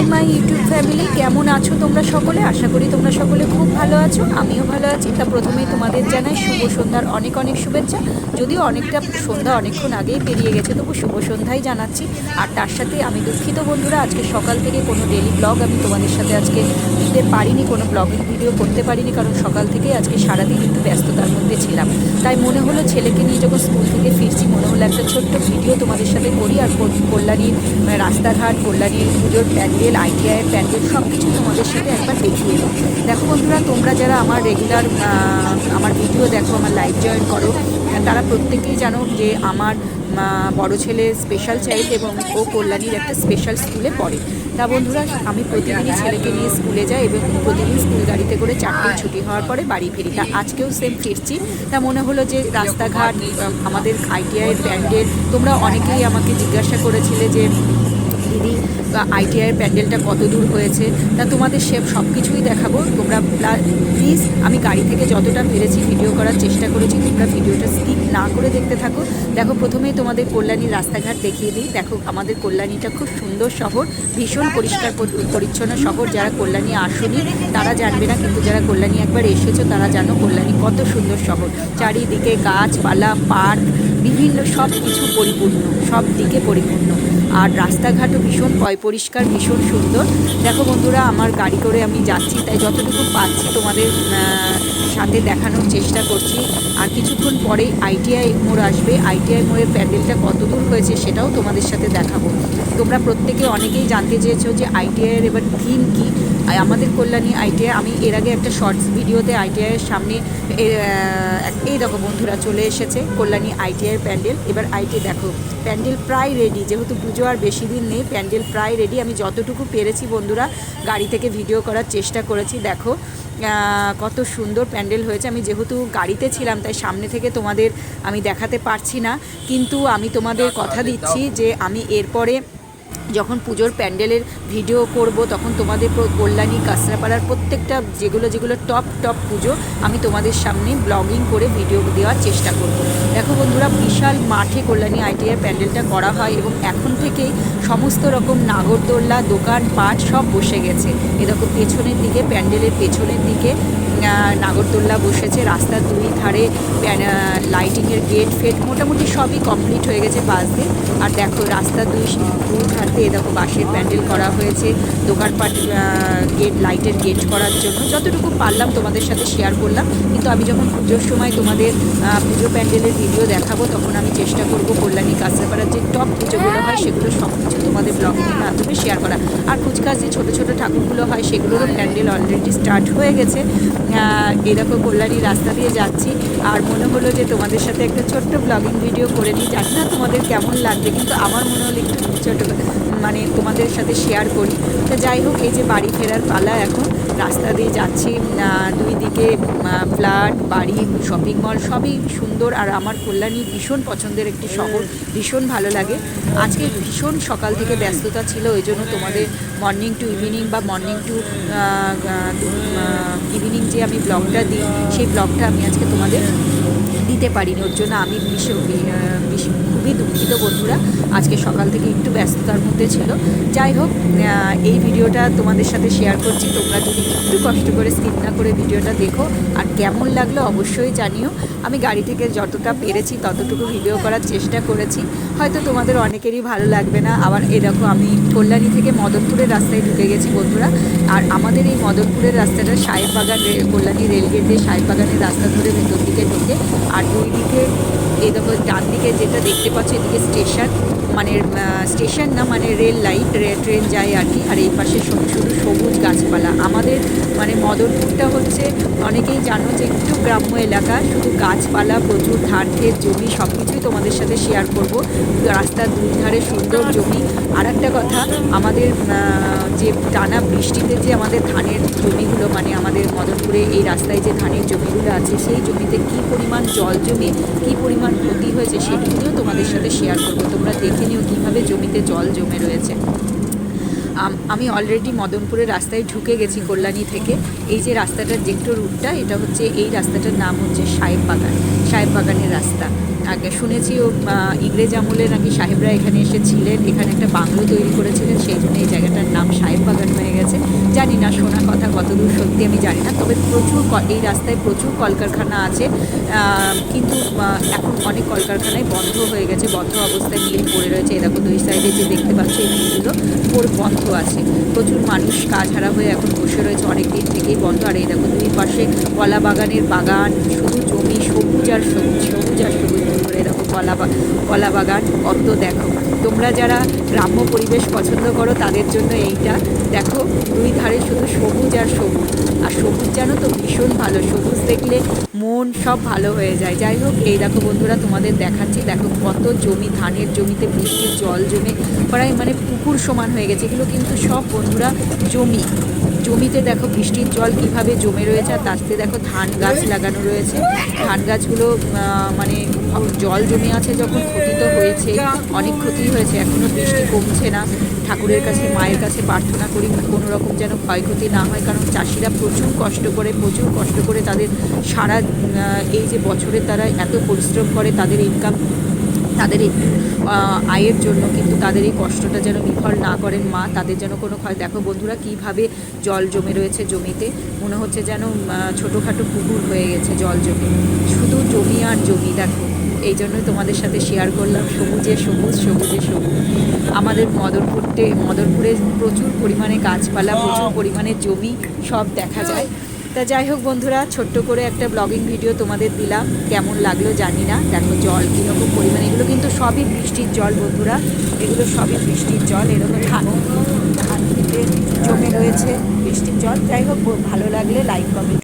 Hi my YouTube family, কেমন আছো তোমরা সকলে? আশা করি তোমরা সকলে খুব ভালো আছো, আমিও ভালো আছি। তা প্রথমেই তোমাদের জানাই শুভ সন্ধ্যার অনেক অনেক শুভেচ্ছা। যদিও অনেকটা সন্ধ্যা অনেকক্ষণ আগেই পেরিয়ে গেছে, তবু শুভ সন্ধ্যাই জানাচ্ছি। আর তার সাথে আমি দুঃখিত বন্ধুরা, আজকে সকাল থেকে কোনো ডেলি ব্লগ আমি তোমাদের সাথে আজকে দিতে পারিনি, কোনো ব্লগিং ভিডিও করতে পারিনি, কারণ সকাল থেকে আজকে সারাদিন একটু ব্যস্ততার মধ্যে ছিলাম। তাই মনে হলো ছেলেকে নিয়ে যখন স্কুল থেকে ফিরছি, মনে হলো একটা ছোট্ট ভিডিও তোমাদের সাথে করি, আর কল্যাণীর রাস্তাঘাট কল্যাণীর পুজোর প্যান্ডেল আইটিআইয়ের প্যান্ডেল সব কিছু তোমাদের সাথে একবার দেখিয়ে দিই দেখো বন্ধুরা, তোমরা যারা আমার রেগুলার আমার ভিডিও দেখো, আমার লাইভ জয়েন করো, তারা প্রত্যেকেই জানো যে আমার বড় ছেলে স্পেশাল চাইল্ড এবং ও কল্যাণীর একটা স্পেশাল স্কুলে পড়ে। তা বন্ধুরা, আমি প্রতিদিনই ছেলেকে নিয়ে স্কুলে যাই এবং প্রতিদিন স্কুল গাড়িতে করে চারটেই ছুটি হওয়ার পরে বাড়ি ফিরি। তা আজকেও সেম ফিরছি। তা মনে হলো যে রাস্তাঘাট, আমাদের আইটিআইয়ের ব্যান্ডের তোমরা অনেকেই আমাকে জিজ্ঞাসা করেছিলে যে দিদি আইটিআইয়ের প্যান্ডেলটা কত দূর হয়েছে, তা তোমাদের সে সব কিছুই দেখাবো। তোমরা প্লিজ আমি গাড়ি থেকে যতটা পেরেছি ভিডিও করার চেষ্টা করেছি, তোমরা ভিডিওটা স্কিপ না করে দেখতে থাকো। দেখো, প্রথমেই তোমাদের কল্যাণীর রাস্তাঘাট দেখিয়ে দিই। দেখো, আমাদের কল্যাণীটা খুব সুন্দর শহর, ভীষণ পরিষ্কার পরি- পরিচ্ছন্ন শহর। যারা কল্যাণী আসনি, তারা জানবে না, কিন্তু যারা কল্যাণী একবার এসেছ, তারা জানো কল্যাণী কত সুন্দর শহর। চারিদিকে গাছপালা, পার্ক বিভিন্ন সব কিছু পরিপূর্ণ, সব দিকে পরিপূর্ণ। আর রাস্তাঘাটও ভীষণ পয় পরিষ্কার, ভীষণ সুন্দর। দেখো বন্ধুরা, আমার গাড়ি করে আমি যাচ্ছি, তাই যতটুকু পাচ্ছি তোমাদের সাথে দেখানোর চেষ্টা করছি। আর কিছুক্ষণ পরেই আইটিআই মোড় আসবে। আইটিআই মোড়ের প্যান্ডেলটা কত দূর হয়েছে সেটাও তোমাদের সাথে দেখাবো। তোমরা প্রত্যেকে অনেকেই জানতে চেয়েছো যে আইটিআইয়ের এবার থিম কী। আমাদের কল্যাণী আইটিআই আমি এর আগে একটা শর্টস ভিডিওতে আইটিআইয়ের সামনে এই দেখো বন্ধুরা চলে এসেছে কল্যাণী আইটিআইয়ের প্যান্ডেল। এবার আইটি দেখো প্যান্ডেল প্রায় রেডি যেহেতু পুজো আর বেশি দিন নেই প্যান্ডেল প্রায় রেডি আমি যতটুকু পেরেছি বন্ধুরা গাড়ি থেকে ভিডিও করার চেষ্টা করেছি দেখো কত সুন্দর প্যান্ডেল হয়েছে। আমি যেহেতু গাড়িতে ছিলাম তাই সামনে থেকে তোমাদের আমি দেখাতে পারছি না কিন্তু আমি তোমাদের কথা দিচ্ছি যে আমি এরপরে যখন পুজোর প্যান্ডেলের ভিডিও করব, তখন তোমাদের কল্যাণী কাঁচরাপাড়ার প্রত্যেকটা যেগুলো যেগুলো টপ টপ পুজো, আমি তোমাদের সামনে ব্লগিং করে ভিডিও দেওয়ার চেষ্টা করব। দেখো বন্ধুরা, বিশাল মাঠে কল্যাণী আইটিআর প্যান্ডেলটা করা হয় এবং এখন থেকেই সমস্ত রকম নাগরদোল্লা দোকান পাট সব বসে গেছে। এরকম পেছনের দিকে, প্যান্ডেলের পেছনের দিকে নাগরদোল্লা বসেছে রাস্তার দুই ধারে লাইটিংয়ের গেট ফেট মোটামুটি সবই কমপ্লিট হয়ে গেছে বাস দিয়ে আর দেখো রাস্তার দুই দুই ধারতে দেখো বাঁশের প্যান্ডেল করা হয়েছে, দোকানপাট গেট লাইটের গেট করার জন্য। যতটুকু পারলাম তোমাদের সাথে শেয়ার করলাম, কিন্তু আমি যখন পুজোর সময় তোমাদের পুজো প্যান্ডেলের ভিডিও দেখাবো, তখন আমি চেষ্টা করব কল্যাণী কাঁচরাপাড়ার যে টপ পুজোগুলো হয়, সেগুলো সব কিছু তোমাদের ব্লগিংয়ের মাধ্যমে শেয়ার করা। আর কুচকাচ যে ছোটো ছোটো ঠাকুরগুলো হয়, সেগুলোরও প্যান্ডেল অলরেডি স্টার্ট হয়ে গেছে। কল্যাণই কল্যাণী রাস্তা দিয়ে যাচ্ছি। আর মনে হলো যে তোমাদের সাথে একটা ছোট্ট ব্লগিং ভিডিও করে নিই। জানি না তোমাদের কেমন লাগবে, কিন্তু আমার মনে হলো একটু ছোটো। মানে তোমাদের সাথে শেয়ার করি। তো যাই হোক, এই যে বাড়ি ফেরার পালা এখন, রাস্তা দিয়ে যাচ্ছি দুই দিকে ফ্ল্যাট বাড়ি শপিং মল সবই সুন্দর। আর আমার কল্যাণী ভীষণ পছন্দের একটি শহর, ভীষণ ভালো লাগে। আজকে ভীষণ সকাল থেকে ব্যস্ততা ছিল, ওই জন্য তোমাদের মর্নিং টু ইভিনিং বা মর্নিং টু ইভিনিং যে আমি ব্লগটা দিই, সেই ব্লগটা আমি আজকে তোমাদের দিতে পারিনি, ওর জন্য আমি ভীষণ খুবই দুঃখিত বন্ধুরা। আজকে সকাল থেকে একটু ব্যস্ততার মধ্যে ছিল। যাই হোক এই ভিডিওটা তোমাদের সাথে শেয়ার করছি। তোমরা যদি একটু কষ্ট করে স্কিপ না করে ভিডিওটা দেখো, আর কেমন লাগল অবশ্যই জানিও। আমি গাড়ি থেকে যতটা পেরেছি ততটুকু ভিডিও করার চেষ্টা করেছি। হয়তো তোমাদের অনেকেরই ভালো লাগবে না। আবার দেখো, আমি কল্যাণী থেকে মদনপুরের রাস্তায় ঢুকে গেছি বন্ধুরা। আর আমাদের এই মদনপুরের রাস্তাটা সাহেব বাগান রে- কল্যাণী রেলগেট দিয়ে সাহেব বাগানের রাস্তা ধরে ভেতর দিকে ঢুকে, আর দুই দিকে এই দেখো ডান দিকে যেটা দেখতে পাচ্ছ, এদিকে স্টেশন মানে স্টেশন না মানে রেল লাইন ট্রেন যায় আর কি। আর এই পাশে শুধু সবুজ গাছপালা। আমাদের মানে মদনপুরটা হচ্ছে, অনেকেই জানো যে একটু গ্রাম্য এলাকা, শুধু গাছপালা, প্রচুর ধান, ক্ষেত, জমি সব কিছুই তোমাদের সাথে শেয়ার করব। রাস্তার দুই ধারে সুন্দর জমি আর একটা কথা, আমাদের যে টানা বৃষ্টিতে যে আমাদের ধানের জমিগুলো মানে আমাদের মদনপুরে এই রাস্তায় যে ধানের জমিগুলো আছে, সেই জমিতে কি পরিমাণ জল জমে, কি পরিমাণ ক্ষতি হয়েছে সেগুলিও তোমাদের সাথে শেয়ার করব। তোমরা দেখে নিও কীভাবে জমিতে জল জমে রয়েছে। আমি অলরেডি মদনপুরের রাস্তায় ঢুকে গেছি কল্যাণী থেকে। এই যে রাস্তাটার যে একটু রুটটা এটা হচ্ছে এই রাস্তাটার নাম হচ্ছে সাহেব বাগান সাহেব বাগানের রাস্তা। আগে শুনেছি ও ইংরেজ আমলে নাকি সাহেবরা এখানে এসেছিলেন এখানে একটা বাংলো তৈরি করেছিলেন, সেই জন্য এই জায়গাটার নাম সাহেব বাগান হয়ে গেছে। জানি না শোনা কথা কতদূর সত্যি আমি জানি না, তবে প্রচুর এই রাস্তায় প্রচুর কলকারখানা আছে কিন্তু এখন অনেক কলকারখানায় বন্ধ হয়ে গেছে, বন্ধ অবস্থায় মিল পড়ে রয়েছে। দেখো দুই সাইডে যে দেখতে পাচ্ছ, এই মিলগুলো পুরো বন্ধ আছে। প্রচুর মানুষ কাজ হারা হয়ে এখন বসে রয়েছে অনেক দিন থেকেই বন্ধ। আর এই দেখো দুই পাশে কলা বাগানের বাগান জমি সবুজ আর সবুজ সবুজ আর সবুজ করে দেখো, কলা কলা বাগান কত দেখো। তোমরা যারা গ্রাম্য পরিবেশ পছন্দ করো, তাদের জন্য এইটা দেখো, দুই ধারে শুধু সবুজ আর সবুজ। আর সবুজ জানো তো, ভীষণ ভালো। সবুজ দেখলে মন সব ভালো হয়ে যায়। যাই হোক, এই দেখো বন্ধুরা, তোমাদের দেখাচ্ছি। দেখো কত জমি, ধানের জমিতে বৃষ্টির জল জমে প্রায় মানে পুকুর সমান হয়ে গেছে। এগুলো কিন্তু সব বন্ধুরা জমি। জমিতে দেখো বৃষ্টির জল কীভাবে জমে রয়েছে, আর তাতে দেখো ধান গাছ লাগানো রয়েছে। ধান গাছগুলো মানে জল জমে আছে যখন ক্ষতি তো হয়েছে, অনেক ক্ষতি হয়েছে। এখনও বৃষ্টি কমছে না। ঠাকুরের কাছে, মায়ের কাছে প্রার্থনা করি কোনো রকম যেন ক্ষয়ক্ষতি না হয়, কারণ চাষিরা প্রচুর কষ্ট করে, প্রচুর কষ্ট করে তাদের সারা এই যে বছরে তারা এত পরিশ্রম করে তাদের ইনকাম তাদের আয়ের জন্য কিন্তু তাদের এই কষ্টটা যেন বিফল না করেন মা, তাদের যেন কোনো ক্ষয়, দেখো বন্ধুরা কীভাবে জল জমে রয়েছে জমিতে, মনে হচ্ছে যেন ছোটোখাটো পুকুর হয়ে গেছে জল জমে। শুধু জমি আর জমি, দেখো। এই জন্য তোমাদের সাথে শেয়ার করলাম। সবুজে সবুজ সবুজে সবুজ। আমাদের মদরপুরতে মদরপুরে প্রচুর পরিমাণে গাছপালা প্রচুর পরিমাণে জমি সব দেখা যায়। তা যাই হোক বন্ধুরা ছোট্ট করে একটা ব্লগিং ভিডিও তোমাদের দিলাম। কেমন লাগল জানি না। দেখো জল কীরকম পরিমাণে। এগুলো কিন্তু সবই বৃষ্টির জল বন্ধুরা। এগুলো সবই বৃষ্টির জল। এরকম ধান ধান খেতে জমে রয়েছে বৃষ্টির জল। যাই হোক ভালো লাগলে লাইক কমেন্ট